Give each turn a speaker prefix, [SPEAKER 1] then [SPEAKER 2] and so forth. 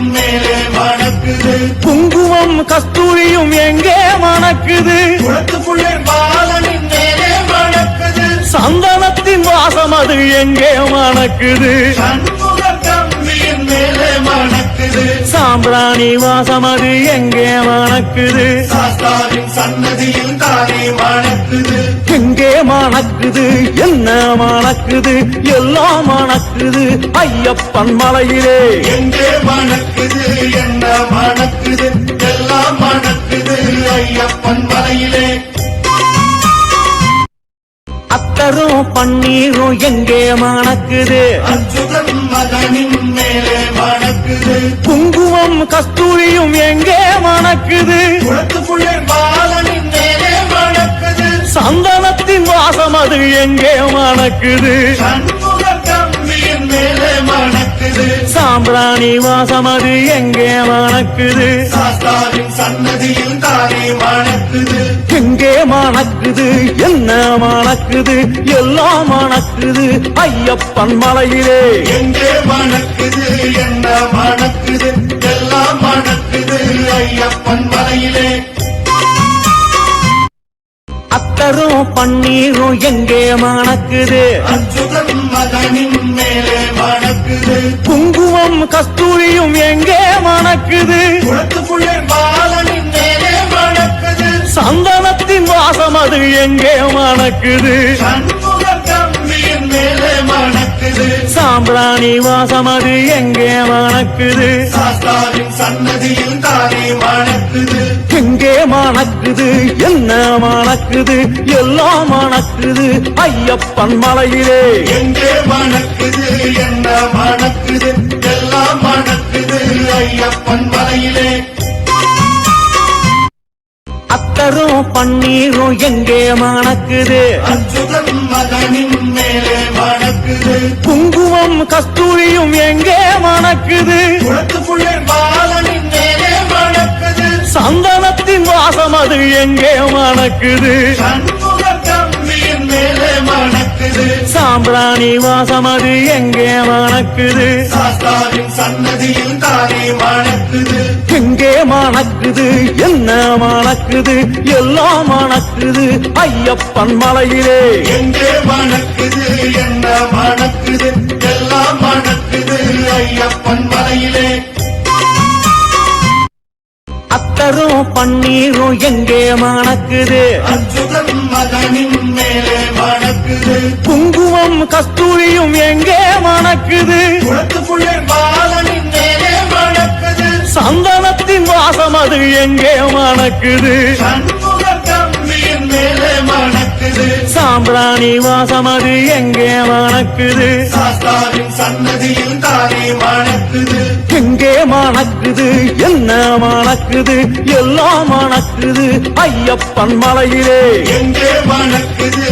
[SPEAKER 1] மேலே மணக்குது.
[SPEAKER 2] குங்குமம் கஸ்தூரியும் எங்கே மணக்குது? சந்தனத்தின் வாசம் அது எங்கே மணக்குது? சாம்பிராணி வாசம் அது எங்கே மணக்குது?
[SPEAKER 1] சன்னதியில் தானே
[SPEAKER 2] எங்கே மணக்குது என்ன மணக்குது எல்லாம் மணக்குது ஐயப்பன் மலையிலே.
[SPEAKER 1] எங்கே மணக்குது என்ன மணக்குது எல்லாம் மணக்குது ஐயப்பன் மலையிலே.
[SPEAKER 2] அத்தரும் பன்னீரும் எங்கே மணக்குது?
[SPEAKER 1] அச்சுதன் மகனின் மேலே மணக்குது.
[SPEAKER 2] குங்குமம் கஸ்தூரியும் எங்கே மணக்குது?
[SPEAKER 1] குளத்துக்குள்ளே பாலனின் மேலே மணக்குது.
[SPEAKER 2] சந்தனத்தின் வாசம் அது எங்கே மணக்குது? சாம்பிராணி வாசம் அது எங்கே மணக்குது?
[SPEAKER 1] சன்னதியில் தானே மணக்குது
[SPEAKER 2] எங்கே மணக்குது? என்ன மணக்குது? எல்லாம் மணக்குது. ஐயப்பன் மலையிலே.
[SPEAKER 1] எங்கே மணக்குது என்ன மணக்குது எல்லாம் மணக்குது. ஐயப்பன் மலையிலே.
[SPEAKER 2] அத்தரும் பன்னீரும் எங்கே மணக்குது? குங்குமம் கஸ்தூரியும் எங்கே மணக்குது? சந்தனத்தின் வாசம் அது எங்கே மணக்குது. சாம்பிராணி வாசம் அது எங்கே மணக்குது?
[SPEAKER 1] சன்னதியில் தானே மணக்குது.
[SPEAKER 2] எங்கே மணக்குது? என்ன மணக்குது? எல்லாம் மணக்குது. ஐயப்பன் மலையிலே.
[SPEAKER 1] எங்கே மணக்குது? என்ன மணக்குது?
[SPEAKER 2] பட்டரும் பன்னீரும் எங்கே மணக்குது? குங்குமம் கஸ்தூரியும் எங்கே மணக்குது? சந்தனத்தின் வாசம் அது எங்கே மணக்குது? சாம்பிராணி வாசம் அது எங்கே மணக்குது?
[SPEAKER 1] சன்னதியில் தானே மணக்குது.
[SPEAKER 2] எங்கே மணக்குது? என்ன மணக்குது? எல்லாம் மணக்குது. ஐயப்பன் மலையிலே.
[SPEAKER 1] எங்கே மணக்குது? என்ன மணக்குது? எல்லாம் மணக்குது. ஐயப்பன் மலையிலே.
[SPEAKER 2] அத்தரும் பன்னீரும் எங்கே மணக்குது?
[SPEAKER 1] அச்சுதன்
[SPEAKER 2] குங்குமம் கஸ்தூரியும் எங்கே மணக்குது? சந்தனத்தின் வாசம் அது எங்கே மணக்குது? சாம்பிராணி வாசம் அது எங்கே மணக்குது?
[SPEAKER 1] சன்னதியில் தானே மணக்குது.
[SPEAKER 2] எங்கே மணக்குது? என்ன மணக்குது? எல்லாம் மணக்குது. ஐயப்பன் மலையிலே.
[SPEAKER 1] எங்கே மணக்குது?